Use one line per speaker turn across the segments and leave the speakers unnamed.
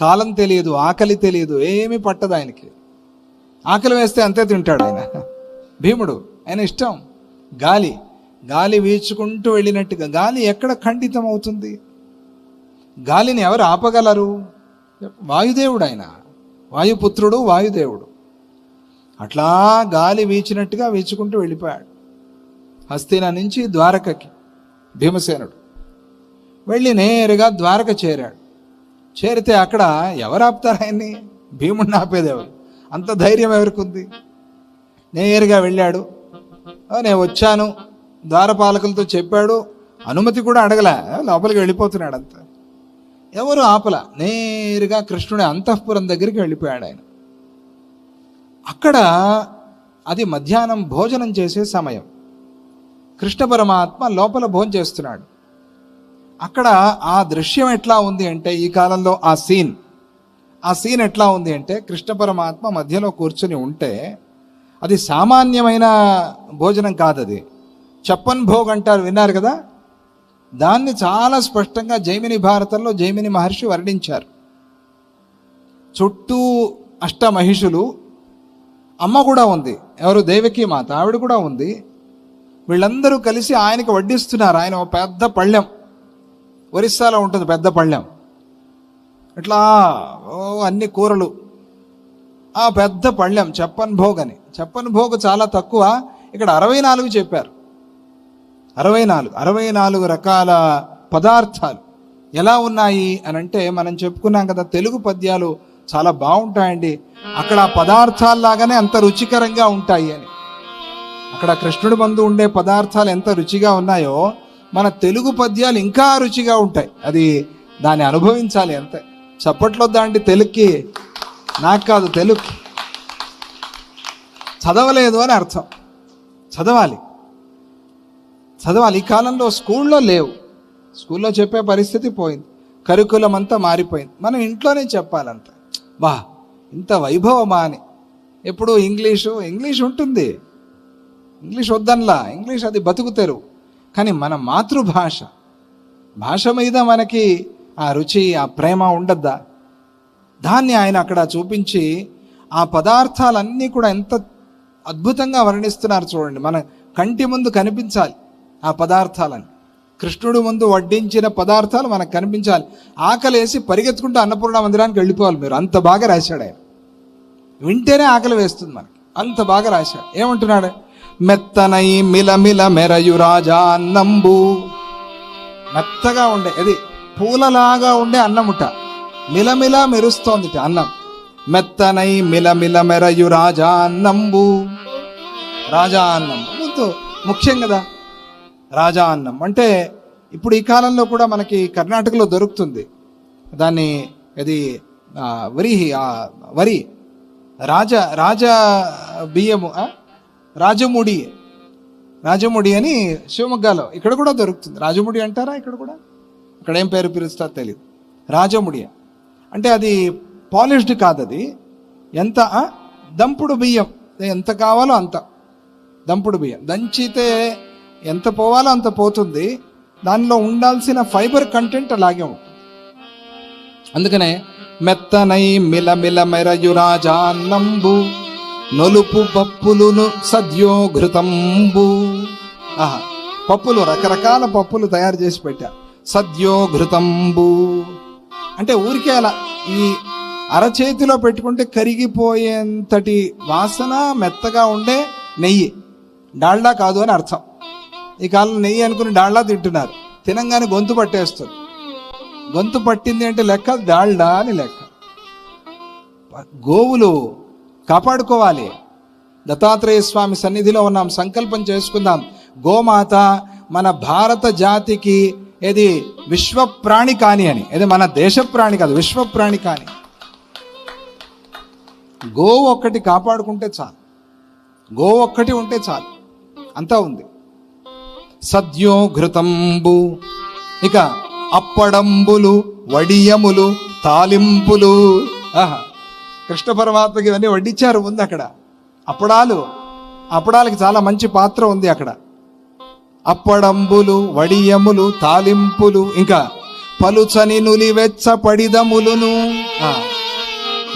కాలం తెలియదు ఆకలి తెలియదు ఏమీ పట్టదు ఆయనకి. ఆకలి వేస్తే అంతే తింటాడు ఆయన. భీముడు ఆయన ఇష్టం. గాలి గాలి వీచుకుంటూ వెళ్ళినట్టుగా గాలి ఎక్కడ ఖండితం అవుతుంది? గాలిని ఎవరు ఆపగలరు? వాయుదేవుడు ఆయన. వాయుపుత్రుడు వాయుదేవుడు. అట్లా గాలి వీచినట్టుగా వీచుకుంటూ వెళ్ళిపోయాడు. హస్తిన నుంచి ద్వారకకి భీమసేనుడు. వెళ్ళి నేరుగా ద్వారక చేరాడు. చేరితే అక్కడ ఎవరు ఆపుతారు ఆయన్ని? భీముడిని ఆపేది ఎవరు అంత ధైర్యం ఎవరికి ఉంది నేరుగా వెళ్ళాడు నేను వచ్చాను. ద్వారపాలకులతో చెప్పాడు. అనుమతి కూడా అడగలే. లోపలికి వెళ్ళిపోతున్నాడు అంత. ఎవరు ఆపల? నేరుగా కృష్ణుడి అంతఃపురం దగ్గరికి వెళ్ళిపోయాడు ఆయన. అక్కడ అది మధ్యాహ్నం భోజనం చేసే సమయం. కృష్ణ పరమాత్మ లోపల భోజనం చేస్తున్నాడు. అక్కడ ఆ దృశ్యం ఎట్లా ఉంది అంటే ఈ కాలంలో ఆ సీన్. ఆ సీన్ ఎట్లా ఉంది అంటే కృష్ణ పరమాత్మ మధ్యలో కూర్చుని ఉంటే అది సామాన్యమైన భోజనం కాదు అది చెప్పన్ భోగ్ అంటారు విన్నారు కదా? దాన్ని చాలా స్పష్టంగా జైమిని భారతంలో జైమిని మహర్షి వర్ణించారు. చుట్టూ అష్టమహిషులు అమ్మ కూడా ఉంది ఎవరు? దేవకి మాత ఆవిడ కూడా ఉంది. వీళ్ళందరూ కలిసి ఆయనకి వడ్డిస్తున్నారు ఆయన ఒక పెద్ద పళ్ళెం. ఒరిస్సాలో ఉంటుంది పెద్ద పళ్ళెం. ఇట్లా ఓ అన్ని కూరలు. ఆ పెద్ద పళ్ళెం చెప్పన్ భోగ్ అని. చెప్పన్ భోగ్ చాలా తక్కువ. ఇక్కడ అరవై నాలుగు చెప్పారు. అరవై నాలుగు. అరవై నాలుగు రకాల పదార్థాలు ఎలా ఉన్నాయి అని అంటే మనం చెప్పుకున్నాం కదా తెలుగు పద్యాలు చాలా బాగుంటాయండి. అక్కడ ఆ పదార్థాల్లాగానే అంత రుచికరంగా ఉంటాయి అని. అక్కడ కృష్ణుడి బంధు ఉండే పదార్థాలు ఎంత రుచిగా ఉన్నాయో మన తెలుగు పద్యాలు ఇంకా రుచిగా ఉంటాయి. అది దాన్ని అనుభవించాలి అంతే. చప్పట్లో దాంటి తెలుగుకి నాకు కాదు తెలుగు చదవలేదు అని అర్థం. చదవాలి. చదవాలి. ఈ కాలంలో స్కూల్లో లేవు. స్కూల్లో చెప్పే పరిస్థితి పోయింది. కరికులం అంతా మారిపోయింది. మనం ఇంట్లోనే చెప్పాలంత. బా ఇంత వైభవమా అని. ఎప్పుడు ఇంగ్లీషు ఇంగ్లీష్ ఉంటుంది. ఇంగ్లీష్ వద్దన్లా. ఇంగ్లీష్ అది బతుకుతారు కానీ మన మాతృభాష భాష మీద మనకి ఆ రుచి ఆ ప్రేమ ఉండద్దా? దాన్ని ఆయన అక్కడ చూపించి ఆ పదార్థాలన్నీ కూడా ఎంత అద్భుతంగా వర్ణిస్తున్నారు చూడండి. మన కంటి ముందు కనిపించాలి ఆ పదార్థాలని. కృష్ణుడు ముందు వడ్డించిన పదార్థాలు మనకు కనిపించాలి. ఆకలేసి పరిగెత్తుకుంటూ అన్నపూర్ణ మందిరానికి వెళ్ళిపోవాలి మీరు. అంత బాగా రాశాడు ఆయన. వింటేనే ఆకలి వేస్తుంది మనకి. అంత బాగా రాశాడు. ఏమంటున్నాడు? మెత్తనై మిలమిల మెరయు రాజా అన్నంబు. మెత్తగా ఉండే అది పూలలాగా ఉండే అన్నముట మిలమిల మెరుస్తోందిట అన్నం. మెత్తనై మిలమిల మెరయు రాజా అన్నంబు. రాజా అన్నం. ముఖ్యం కదా. రాజా అన్నం. అంటే ఇప్పుడు ఈ కాలంలో కూడా మనకి కర్ణాటకలో దొరుకుతుంది. దాన్ని ఇది వరి వరి. రాజ రాజ బియ్యము రాజముడి రాజముడి అని శివమొగ్గలో ఇక్కడ కూడా దొరుకుతుంది. రాజముడి అంటారా ఇక్కడ కూడా? ఇక్కడ ఏం పేరు పిలుస్తారో తెలియదు రాజముడి. అంటే అది పాలిష్డ్ కాదు అది ఎంత దంపుడు బియ్యం. ఎంత కావాలో అంత. దంపుడు బియ్యం. దంచితే ఎంత పోవాలో అంత పోతుంది. దానిలో ఉండాల్సిన ఫైబర్ కంటెంట్ అలాగే ఉంటుంది. అందుకనే మెత్తనై మిలమిల మెరయురాజాన్నంబు నలుపు పప్పులును సద్యోఘృతంబు. ఆహా పప్పులు రకరకాల పప్పులు తయారు చేసి పెట్టా. సద్యోఘృతంబు. అంటే ఊరికే అలా ఈ అరచేతిలో పెట్టుకుంటే కరిగిపోయేంతటి వాసన మెత్తగా ఉండే నెయ్యి. డాల్డా కాదు అని అర్థం. ఈ కాలంలో నెయ్యి అనుకుని డాల్డా తింటున్నారు. తినంగానే గొంతు పట్టేస్తుంది. గొంతు పట్టింది అంటే లెక్క డాల్డా అని లెక్క. గోవులు కాపాడుకోవాలి. దత్తాత్రేయ స్వామి సన్నిధిలో ఉన్నాం సంకల్పం చేసుకుందాం. గోమాత మన భారత జాతికి ఏది విశ్వ ప్రాణి కాని అని ఇది మన దేశ ప్రాణి కాదు విశ్వ ప్రాణి కాని. గోవు ఒక్కటి కాపాడుకుంటే చాలు. గోవు ఒక్కటి ఉంటే చాలు. అంతా ఉంది. సద్యో ఘృతంబు ఇక అప్పడంబులు వడియములు తాలింపులు ఆహా. కృష్ణ పరమాత్మకి ఇవన్నీ వడ్డించారు ముందు అక్కడ. అప్పడాలు అప్పడాలకి చాలా మంచి పాత్ర ఉంది అక్కడ. అప్పడంబులు వడియములు తాలింపులు ఇంకా పలుచని నులివెచ్చ పడిదములును.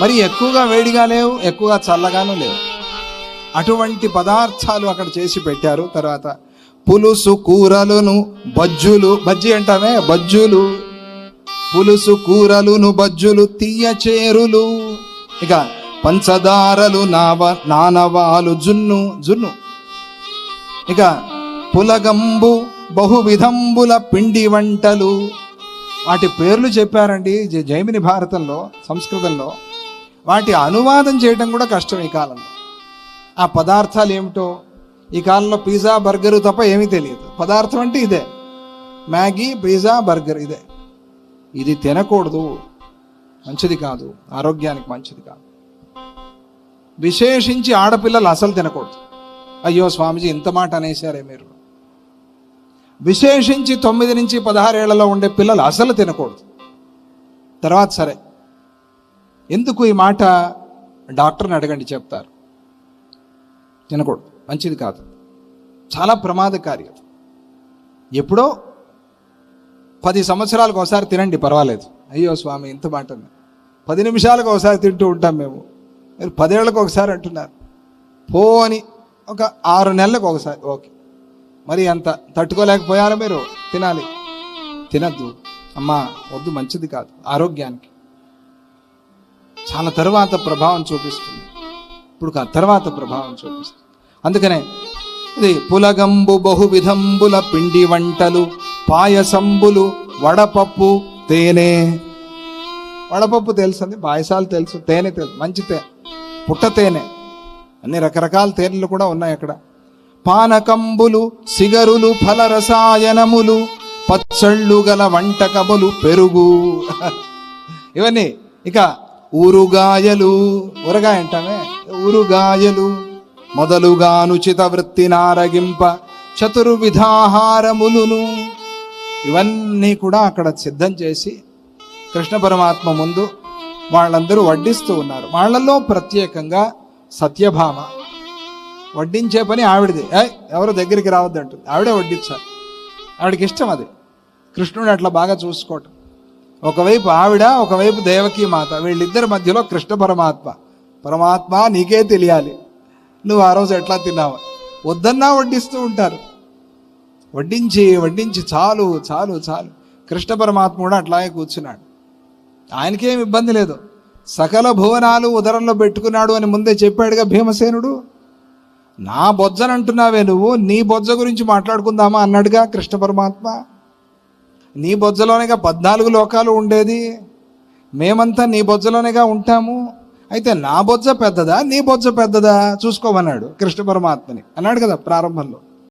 మరి ఎక్కువగా వేడిగా లేవు ఎక్కువగా చల్లగాను లేవు. అటువంటి పదార్థాలు అక్కడ చేసి పెట్టారు. తర్వాత పులుసు కూరలును బజ్జులు బజ్జి అంటామే బజ్జులు. పులుసు కూరలును బజ్జులు తీయ చేరులు. ఇక పంచదారలు నావ నానవాలు జున్ను జున్ను. ఇక పులగంబు బహువిధంబుల పిండి వంటలు. వాటి పేర్లు చెప్పారండి జైమిని భారతంలో సంస్కృతంలో. వాటి అనువాదం చేయడం కూడా కష్టం ఈ కాలంలో. ఆ పదార్థాలు ఏమిటో? ఈ కాలంలో పిజ్జా బర్గరు తప్ప ఏమీ తెలియదు. పదార్థం అంటే ఇదే. మ్యాగీ పిజ్జా బర్గర్ ఇదే. ఇది తినకూడదు. మంచిది కాదు. ఆరోగ్యానికి మంచిది కాదు. విశేషించి ఆడపిల్లలు అసలు తినకూడదు. అయ్యో స్వామిజీ ఇంత మాట అనేసారే మీరు. విశేషించి తొమ్మిది నుంచి పదహారేళ్ళలో ఉండే పిల్లలు అసలు తినకూడదు. తర్వాత సరే. ఎందుకు ఈ మాట? డాక్టర్ని అడగండి చెప్తారు. తినకూడదు. మంచిది కాదు. చాలా ప్రమాదకారి ఎప్పుడో పది సంవత్సరాలకు ఒకసారి తినండి పర్వాలేదు. అయ్యో స్వామి ఇంత మాట పది నిమిషాలకు ఒకసారి తింటూ ఉంటాం మేము. మీరు పదేళ్ళకు ఒకసారి అంటున్నారు. పో అని ఒక ఆరు నెలలకు ఒకసారి ఓకే. మరి అంత తట్టుకోలేకపోయారు మీరు? తినాలి. తినద్దు. అమ్మా వద్దు మంచిది కాదు ఆరోగ్యానికి. చాలా తర్వాత ప్రభావం చూపిస్తుంది. ఇప్పుడు కా- తర్వాత ప్రభావం చూపిస్తుంది. అందుకనే ఇది పులగంబు బహువిధంబుల పిండి వంటలు పాయసంబులు వడపప్పు తేనె. వడపప్పు తెలుసండి పాయసాలు తెలుసు తేనె తెలుసు మంచి తేనె పుట్ట తేనె. అన్ని రకరకాల తేనెలు కూడా ఉన్నాయి అక్కడ. పానకంబులు సిగరులు ఫలరసాయనములు పచ్చళ్ళు గల వంటకములు పెరుగు. ఇవన్నీ ఇక ఊరుగాయలు ఊరగాయ అంటామే ఊరుగాయలు మొదలుగానుచిత వృత్తి నారగింప చతుర్విధాహారములును ఇవన్నీ కూడా అక్కడ సిద్ధం చేసి కృష్ణ పరమాత్మ ముందు వాళ్ళందరూ వడ్డిస్తూ ఉన్నారు. వాళ్ళల్లో ప్రత్యేకంగా సత్యభామ. వడ్డించే పని ఆవిడది. ఎవరు దగ్గరికి రావద్దు అంటుంది ఆవిడే వడ్డించాలి. ఆవిడకి ఇష్టం అది. కృష్ణుడు అట్లా బాగా చూసుకోవటం. ఒకవైపు ఆవిడ ఒకవైపు దేవకీ మాత. వీళ్ళిద్దరి మధ్యలో కృష్ణ పరమాత్మ. పరమాత్మ నీకే తెలియాలి. నువ్వు ఆ రోజు ఎట్లా తిన్నావు? వద్దన్నా వడ్డిస్తూ ఉంటారు. వడ్డించి వడ్డించి చాలు చాలు చాలు. కృష్ణ పరమాత్మ కూడా అట్లాగే కూర్చున్నాడు. ఆయనకేం ఇబ్బంది లేదు. సకల భువనాలు ఉదరంలో పెట్టుకున్నాడు అని ముందే చెప్పాడుగా భీమసేనుడు. నా బొజ్జనంటున్నావే నువ్వు నీ బొజ్జ గురించి మాట్లాడుకుందామా అన్నాడుగా కృష్ణ పరమాత్మ. నీ బొజ్జలోనేగా పద్నాలుగు లోకాలు ఉండేది. మేమంతా నీ బొజ్జలోనేగా ఉంటాము. అయితే నా బొజ్జ పెద్దదా నీ బొజ్జ పెద్దదా? చూసుకోమన్నాడు కృష్ణ పరమాత్మని. అన్నాడు కదా ప్రారంభంలో.